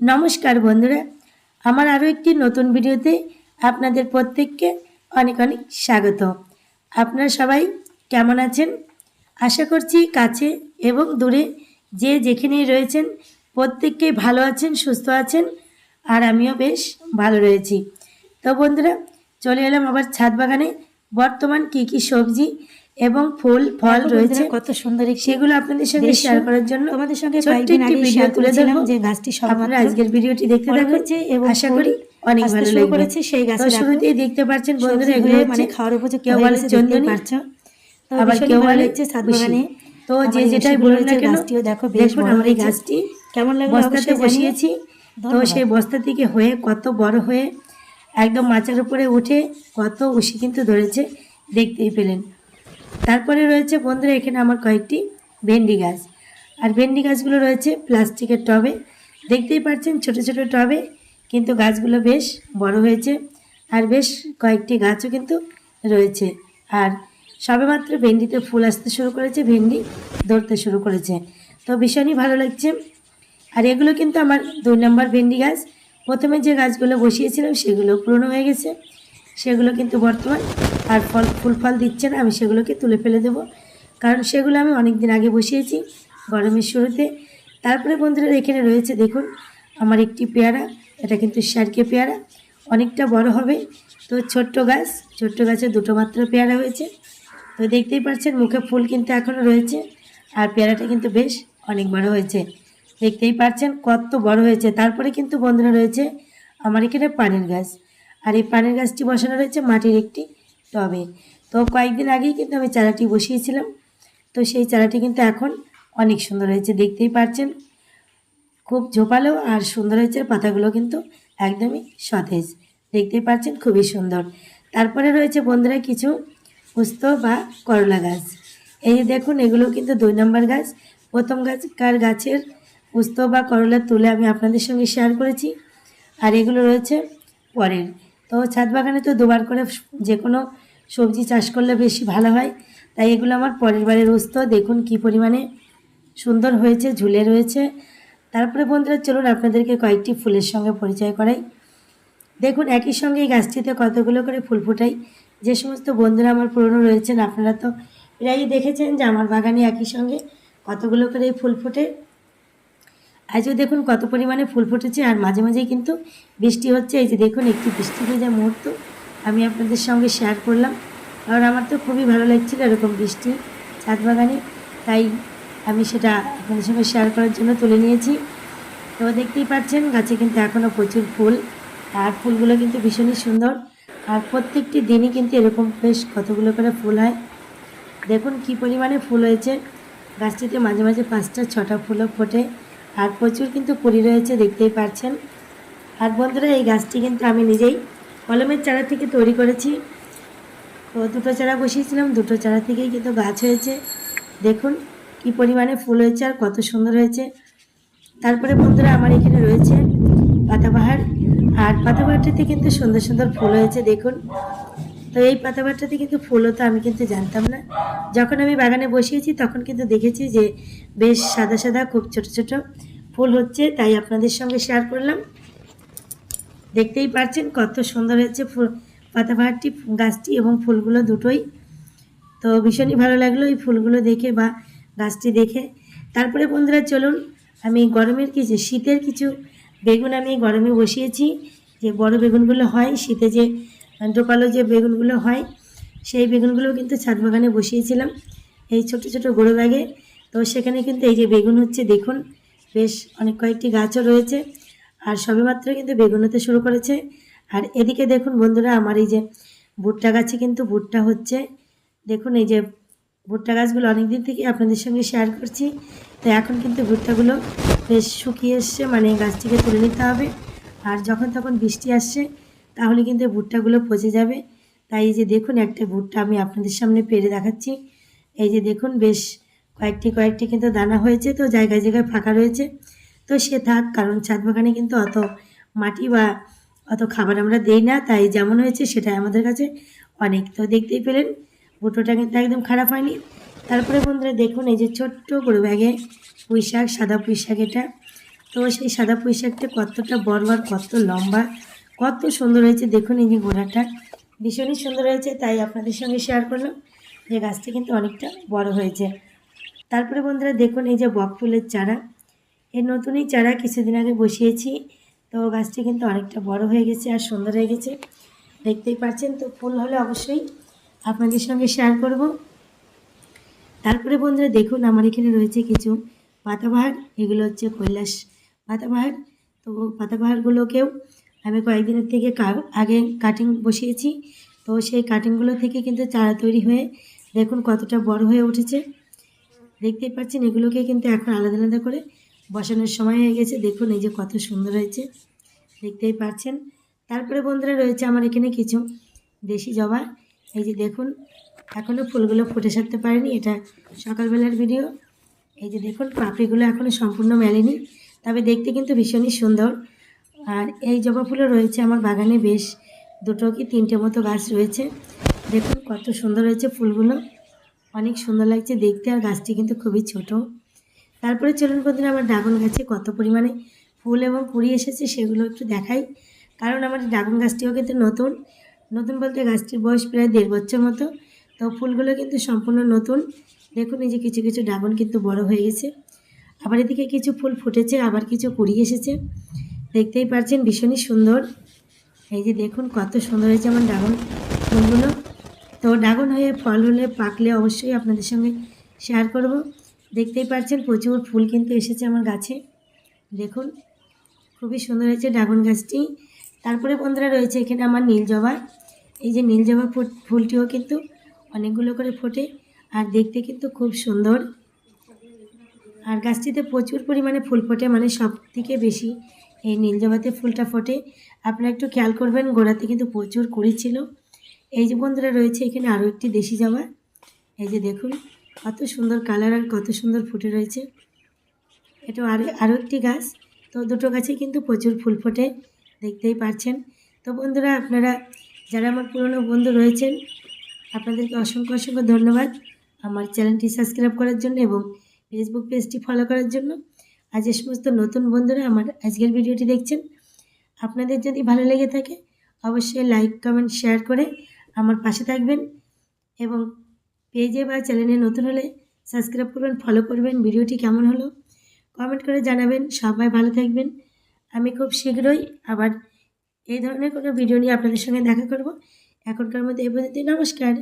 নমস্কার বন্ধুরা। আমার আরও একটি নতুন ভিডিওতে আপনাদের প্রত্যেককে অনেক অনেক স্বাগত। আপনারা সবাই কেমন আছেন? আশা করছি কাছে এবং দূরে যে যেখানেই রয়েছেন প্রত্যেককেই ভালো আছেন, সুস্থ আছেন, আর আমিও বেশ ভালো রয়েছি। তো বন্ধুরা, চলে এলাম আবার ছাদ বাগানে। বর্তমান কি কি সবজি এবং ফুল ফল রয়েছে। কত সুন্দর সেগুলো আপনাদের সঙ্গে শেয়ার করার জন্য তোমাদের সঙ্গে একটি ভিডিও তুলে করেছিলাম যে গাছটি আপনারা আজকের ভিডিওটি দেখতে থাকুন। এবং আশা করি অনেক ভালো লাগবে। সেই গাছে শুরুতেই দেখতে পাচ্ছেন বন্ধুরা এগুলো মানে খাওয়ার কেউ বলে চন্দনী পারছ। আবার কেউ বলে বাগানে। তো যে যেটাই বলুন না কেন দেখো বেশ দেখুন আমার এই গাছটি কেমন লাগল বস্তাতে বসিয়েছি। তো সেই বস্তা থেকে হয়ে কত বড় হয়ে একদম মাচার উপরে উঠে কত উশি কিন্তু ধরেছে দেখতেই পেলেন। তারপরে রয়েছে বন্ধুরা, এখানে আমার কয়েকটি ভেন্ডি গাছ। আর ভেন্ডি গাছগুলো রয়েছে প্লাস্টিকের টবে। দেখতেই পাচ্ছেন ছোট ছোট টবে, কিন্তু গাছগুলো বেশ বড় হয়েছে। আর বেশ কয়েকটি গাছও কিন্তু রয়েছে। আর সবেমাত্র ভেন্ডিতে ফুল আসতে শুরু করেছে, ভেন্ডি ধরতে শুরু করেছে। তো ভীষণই ভালো লাগছে। আর এগুলো কিন্তু আমার দুই নম্বর ভেন্ডি গাছ। প্রথমে যে গাছগুলো বসিয়েছিলাম, সেগুলো পুরনো হয়ে গেছে। সেগুলো কিন্তু বর্তমান আর ফল, ফুল ফল দিচ্ছে না, আমি সেগুলোকে তুলে ফেলে দেবো। কারণ সেগুলো আমি অনেক দিন আগে বসিয়েছি গরমের শুরুতে। তারপরে বন্ধুরা, এখানে রয়েছে দেখুন আমার একটি পেয়ারা, এটা কিন্তু শারকে পেয়ারা, অনেকটা বড় হবে। তো ছোট্ট গাছ, ছোট্ট গাছে দুটো মাত্র পেয়ারা হয়েছে। তো দেখতেই পাচ্ছেন, মুখে ফুল কিন্তু এখনও রয়েছে আর পেয়ারাটা কিন্তু বেশ অনেক বড় হয়েছে। দেখতেই পাচ্ছেন, কত বড় হয়েছে। তারপরে কিন্তু বন্ধুরা রয়েছে আমার এখানে পানের গাছ। আর এই পানের গাছটি বসানো রয়েছে মাটির একটি টবে। তো কয়েকদিন আগেই কিন্তু আমি চারাটি বসিয়েছিলাম। তো সেই চারাটি কিন্তু এখন অনেক সুন্দর হয়েছে, দেখতেই পাচ্ছেন। খুব ঝোপালো আর সুন্দর হয়েছে, পাতাগুলো কিন্তু একদমই সতেজ, দেখতেই পাচ্ছেন খুবই সুন্দর। তারপরে রয়েছে বন্ধুরা কিছু পুস্ত বা করলা গাছ। এই দেখুন, এগুলো কিন্তু দুই নম্বর গাছ। প্রথম গাছকার গাছের পুস্ত বা করলা তুলে আমি আপনাদের সঙ্গে শেয়ার করেছি। আর এগুলো রয়েছে পরের। তো ছাদ বাগানে তো দুবার করে যে কোনো সবজি চাষ করলে বেশি ভালো হয়। তাই এগুলো আমার পরের বারের উস্ত দেখুন কি পরিমাণে সুন্দর হয়েছে, ঝুলে রয়েছে। তারপরে বন্ধুরা, চলুন আপনাদেরকে কয়েকটি ফুলের সঙ্গে পরিচয় করাই। দেখুন, একই সঙ্গে এই গাছটিতে কতগুলো করে ফুল ফোটাই। যে সমস্ত বন্ধুরা আমার পুরনো রয়েছেন, আপনারা তো প্রায়ই দেখেছেন যে আমার বাগানে একই সঙ্গে কতগুলো করে ফুল ফোটে। আজও দেখুন কত পরিমাণে ফুল ফুটেছে আর মাঝে মাঝেই কিন্তু বৃষ্টি হচ্ছে। এই যে দেখুন একটি বৃষ্টি ভেজা মুহূর্ত আমি আপনাদের সঙ্গে শেয়ার করলাম। কারণ আমার তো খুবই ভালো লাগছিল এরকম বৃষ্টি ছাদ বাগানে তাই আমি সেটা আপনাদের সঙ্গে শেয়ার করার জন্য তুলে নিয়েছি। তো দেখতেই পাচ্ছেন, গাছে কিন্তু এখনও প্রচুর ফুল। আর ফুলগুলো কিন্তু ভীষণই সুন্দর। আর প্রত্যেকটি দিনই কিন্তু এরকম বেশ কতগুলো করে ফুল হয়। দেখুন কি পরিমাণে ফুল হয়েছে। গাছটিতে মাঝে মাঝে পাঁচটা, ছটা ফুলও ফোটে। আর প্রচুর কিন্তু কুড়ি রয়েছে, দেখতেই পাচ্ছেন। আর বন্ধুরা, এই গাছটি কিন্তু আমি নিজেই কলমের চারা থেকে তৈরি করেছি। তো দুটো চারা বসিয়েছিলাম, দুটো চারা থেকেই কিন্তু গাছ হয়েছে। দেখুন কি পরিমাণে ফুল হয়েছে আর কত সুন্দর হয়েছে। তারপরে বন্ধুরা, আমার এখানে রয়েছে পাতাবাহার। আর পাতাবাহারটাতে কিন্তু সুন্দর সুন্দর ফুল হয়েছে, দেখুন। তো এই পাতাবাহারটাতে কিন্তু ফুল হতো, আমি কিন্তু জানতাম না। যখন আমি বাগানে বসিয়েছি, তখন কিন্তু দেখেছি যে বেশ সাদা সাদা, খুব ছোট ছোট ফুল হচ্ছে। তাই আপনাদের সঙ্গে শেয়ার করলাম। দেখতেই পাচ্ছেন কত সুন্দর হয়েছে ফুল পাতাবাহারটি গাছটি এবং ফুলগুলো দুটোই। তো ভীষণই ভালো লাগল এই ফুলগুলো দেখে বা গাছটি দেখে। তারপরে বন্ধুরা চলুন, আমি গরমের কিছু, শীতের কিছু বেগুন আমি গরমে বসিয়েছি। যে বড় বেগুনগুলো হয়, শীতে যে ডোপালো যে বেগুনগুলো হয়, সেই বেগুনগুলো কিন্তু ছাদ বাগানে বসিয়েছিলাম এই ছোট ছোট গরু ব্যাগে। তো সেখানে কিন্তু এই যে বেগুন হচ্ছে, দেখুন, বেশ অনেক কয়েকটি গাছও রয়েছে আর সবেমাত্র কিন্তু বেগুন হতে শুরু করেছে। আর এদিকে দেখুন বন্ধুরা, আমার এই যে ভুট্টা গাছে কিন্তু ভুট্টা হচ্ছে। দেখুন এই যে ভুট্টা গাছগুলো অনেক দিন থেকে আপনাদের সঙ্গে শেয়ার করছি। তো এখন কিন্তু ভুট্টাগুলো বেশ শুকিয়ে এসছে মানে গাছটিকে তুলে নিতে হবে। আর যখন তখন বৃষ্টি আসছে তাহলে কিন্তু ভুট্টাগুলো পচে যাবে। তাই এই যে দেখুন, একটা ভুট্টা আমি আপনাদের সামনে পেরে দেখাচ্ছি। এই যে দেখুন, বেশ কয়েকটি কয়েকটি কিন্তু দানা হয়েছে, তো জায়গায় জায়গায় ফাঁকা রয়েছে। তো সে থাক, কারণ ছাদ বাগানে কিন্তু অত মাটি বা অত খাবার আমরা দেই না, তাই যেমন হয়েছে সেটাই আমাদের কাছে অনেক। তো দেখতেই পেলেন ভুটোটা কিন্তু একদম খারাপ হয়নি। তারপরে বন্ধুরা দেখুন, এই যে ছোট্ট বড় ব্যাগে পুঁই শাক, সাদা পুঁই শাক এটা। তো সেই সাদা পুঁই শাকটা কতটা বড় আর কত লম্বা কত সুন্দর হয়েছে। দেখুন এই যে গোড়াটা ভীষণই সুন্দর হয়েছে, তাই আপনাদের সঙ্গে শেয়ার করলাম। যে গাছটা কিন্তু অনেকটা বড় হয়েছে। তারপরে বন্ধুরা দেখুন এই যে বক ফুলের চারা। এই নতুনই চারা কিছুদিন আগে বসিয়েছি, তো গাছটি কিন্তু অনেকটা বড় হয়ে গেছে আর সুন্দর হয়ে গেছে। দেখতেই পাচ্ছেন তো, ফুল হলে অবশ্যই আপনাদের সঙ্গে শেয়ার করব। তারপরে বন্ধুরা দেখুন আমার এখানে রয়েছে কিছু পাতাবাহার, এগুলো হচ্ছে কৈলাস পাতাবাহার। তো পাতাবাহারগুলোকেও আমি কয়েকদিনের থেকে আগে কাটিং বসিয়েছি। তো সেই কাটিংগুলো থেকে কিন্তু চারা তৈরি হয়ে দেখুন কতটা বড় হয়ে উঠেছে। দেখতেই পাচ্ছেন এগুলোকে কিন্তু এখন আলাদা আলাদা করে বসানোর সময় হয়ে গেছে। দেখুন এই যে কত সুন্দর হয়েছে। দেখতেই পাচ্ছেন। তারপরে বন্ধুরা রয়েছে আমার এখানে কিছু দেশি জবা। এই যে দেখুন এখনও ফুলগুলো ফুটে সারতে পারেনি। এটা সকালবেলার ভিডিও। এই যে দেখুন, পাপড়িগুলো এখনও সম্পূর্ণ মেলেনি। তবে দেখতে কিন্তু ভীষণই সুন্দর। আর এই জবা ফুলও রয়েছে আমার বাগানে বেশ। দুটো কি তিনটে মতো গাছ রয়েছে। দেখুন কত সুন্দর হয়েছে ফুলগুলো। অনেক সুন্দর লাগছে দেখতে আর গাছটি কিন্তু খুবই ছোট। তারপরে চলুন বন্ধুরা, আমার ড্রাগন গাছে কত পরিমাণে ফুল এবং কুড়ি এসেছে সেগুলো একটু দেখাই। কারণ আমার ড্রাগন গাছটিও কিন্তু নতুন। নতুন বলতে গাছটির বয়স প্রায় দেড় বছর মতো। তো ফুলগুলো কিন্তু সম্পূর্ণ নতুন। দেখুন এই যে কিছু কিছু ড্রাগন কিন্তু বড় হয়ে গেছে। আবার এদিকে কিছু ফুল ফুটেছে, আবার কিছু কুড়ি এসেছে। দেখতেই পাচ্ছেন ভীষণই সুন্দর। এই যে দেখুন কত সুন্দর হয়েছে আমার ড্রাগন ফুলগুলো। তো ড্রাগন হয়ে, ফল হলে, পাকলে অবশ্যই আপনাদের সঙ্গে শেয়ার করব। দেখতেই পাচ্ছেন প্রচুর ফুল কিন্তু এসেছে আমার গাছে। দেখুন, খুবই সুন্দর হয়েছে ড্রাগন গাছটি। তারপরে বন্ধুরা রয়েছে এখানে আমার নীল জবা। এই যে নীল জবা ফুলটিও কিন্তু অনেকগুলো করে ফোটে আর দেখতে কিন্তু খুব সুন্দর। আর গাছটিতে প্রচুর পরিমাণে ফুল ফোটে মানে সব থেকে বেশি। এই নীল জবাতে ফুলটা ফোটে। আপনারা একটু খেয়াল করবেন, গোড়াতে কিন্তু প্রচুর কুড়ি ছিল। এই যে বন্ধুরা রয়েছে, এখানে আরও একটি দেশি জবা এই যে দেখুন, কত সুন্দর কালার আর কত সুন্দর ফুটে রয়েছে। এটা আরও আরও একটি গাছ। তো দুটো গাছে কিন্তু প্রচুর ফুল ফোটে, দেখতেই পাচ্ছেন। তো বন্ধুরা, আপনারা যারা আমার পুরনো বন্ধু রয়েছেন, আপনাদেরকে অসংখ্য অসংখ্য ধন্যবাদ। আমার চ্যানেলটি সাবস্ক্রাইব করার জন্য এবং ফেসবুক পেজটি ফলো করার জন্য। আর যে সমস্ত নতুন বন্ধুরা আমার আজকের ভিডিওটি দেখছেন। আপনাদের যদি ভালো লেগে থাকে, অবশ্যই লাইক কমেন্ট শেয়ার করে আমার পাশে থাকবেন এবং পেজে বা চ্যানেলে নতুন হলে সাবস্ক্রাইব করবেন ফলো করবেন, ভিডিওটি কেমন হলো কমেন্ট করে জানাবেন। সবাই ভালো থাকবেন। আমি খুব শীঘ্রই আবার এই ধরনের কোনো ভিডিও নিয়ে আপনাদের সঙ্গে দেখা করব। এখনকার মধ্যে এ পর্যন্ত নমস্কার।